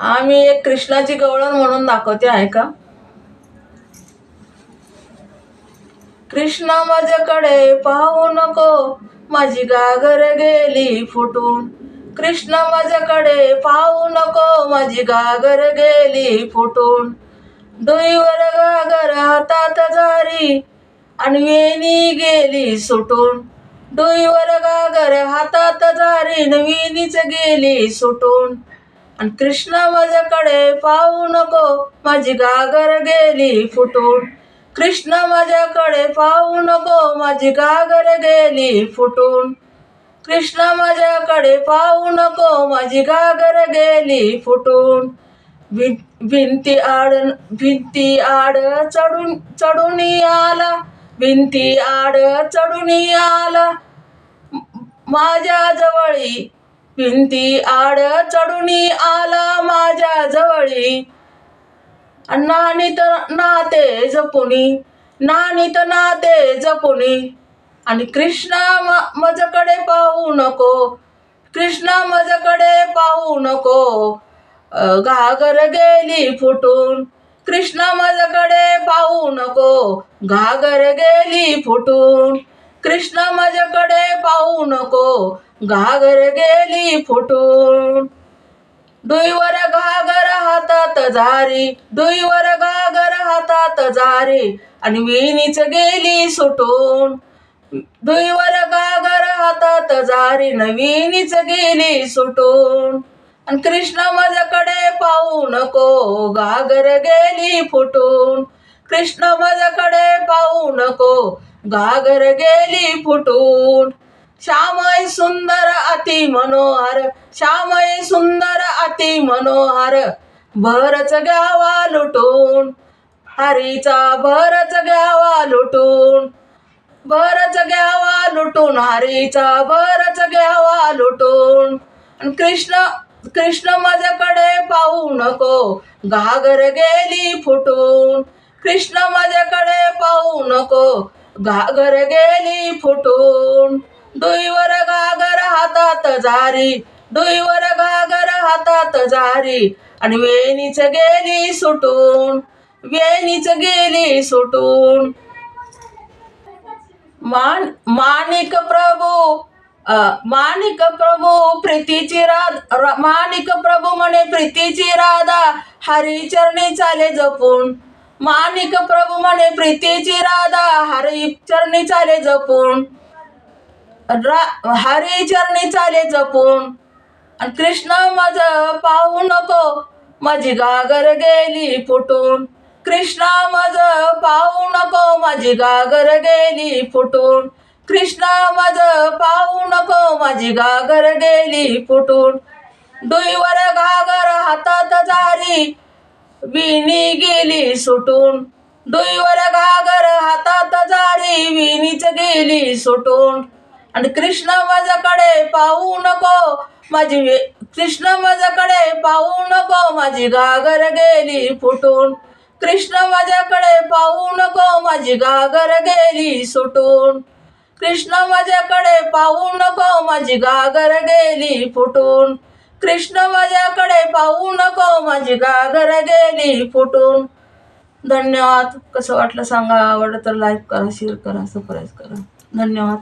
आम्ही एक कृष्णाची गवळण म्हणून दाखवते आहे का कृष्णा माझ्याकडे पाहू नको माझी गागर गेली फुटून. कृष्णा माझ्याकडे पाहू नको माझी गागर गेली फुटून. डोईवर गागर हातात झारी आणि वेणी गेली सुटून. डोईवर गागर हातात झारी न वेणीच गेली सुटून. आणि कृष्णा माझ्याकडे पाहू नको. माझी गागर गेली फुटून. कृष्ण माझ्याकडे पाहू नको. माझी गागर गेली फुटून. कृष्ण माझ्याकडे पाहू नको. माझी गागर गेली फुटून. भि भिंती आड भिंती आड चढून चढून आला. भिंती आड चढून आला. माझ्या जवळी भिंती आड चढून आला माझ्या जवळी. नानीत नाते जपुनी नानीत नाते जपुनी. आणि कृष्णा म माझ्याकडे पाहू नको कृष्णा माझ्याकडे पाहू नको. घागर गेली फुटून कृष्णा माझ्याकडे पाहू नको. घागर गेली फुटून कृष्णा माझ्याकडे पाहू नको. घागर गेली फुटून. डुईवर घागर हातात झारी डुईवर घागर हातात झारी आणि विणीच गेली सुटून. डुईवर घागर हातात झारी न विणीच गेली सुटून. आणि कृष्ण माझ्याकडे पाहू नको घागर गेली फुटून. कृष्ण माझ्याकडे पाहू नको घागर गेली फुटून. श्यामय सुंदर अति मनोहर श्यामय सुंदर अति मनोहर भरच घ्यावा लुटून हरीचा भरच घ्यावा लुटून भरच घ्यावा लुटून हरीचा भरच घ्यावा लुटून. कृष्ण कृष्ण माझ्याकडे पाहू नको घागर गेली फुटून. कृष्ण माझ्याकडे पाहू नको घागर गेली फुटून. दुईवर घागर हातात झारी दुईवर घागर हातात झारी आणि वेणीच गेली सुटून वेणीच गेली सुटून. मान माणिक प्रभू माणिक प्रभू प्रीतीची राधा माणिक प्रभू म्हणे प्रीतीची राधा हरिचरणी चाले जपून. माणिक प्रभू म्हणे प्रीतीची राधा हरिचरणी चाले जपून. रा हरिचरणी चाले जपून. आणि कृष्ण माझं पाहू नको माझी गागर गेली फुटून. कृष्णा माझं पाहू नको माझी गागर गेली फुटून. कृष्णा माझं पाहू नको माझी गागर गेली फुटून. दुईवर गागर हातात जारी विणी गेली सुटून. दुईवर घागर हातात जारी विणीच गेली सुटून. आणि कृष्ण माझ्याकडे पाहू नको. माझी कृष्ण माझ्याकडे पाहू नको. माझी घागर गेली फुटून. कृष्ण माझ्याकडे पाहू नको. माझी घागर गेली सुटून. कृष्ण माझ्याकडे पाहू नको. माझी घागर गेली फुटून. कृष्ण माझ्याकडे पाहू नको. माझी घागर गेली फुटून. धन्यवाद. कसं वाटलं सांगा. आवडलं तर लाईक करा शेअर करा सबस्क्राईब करा. धन्यवाद.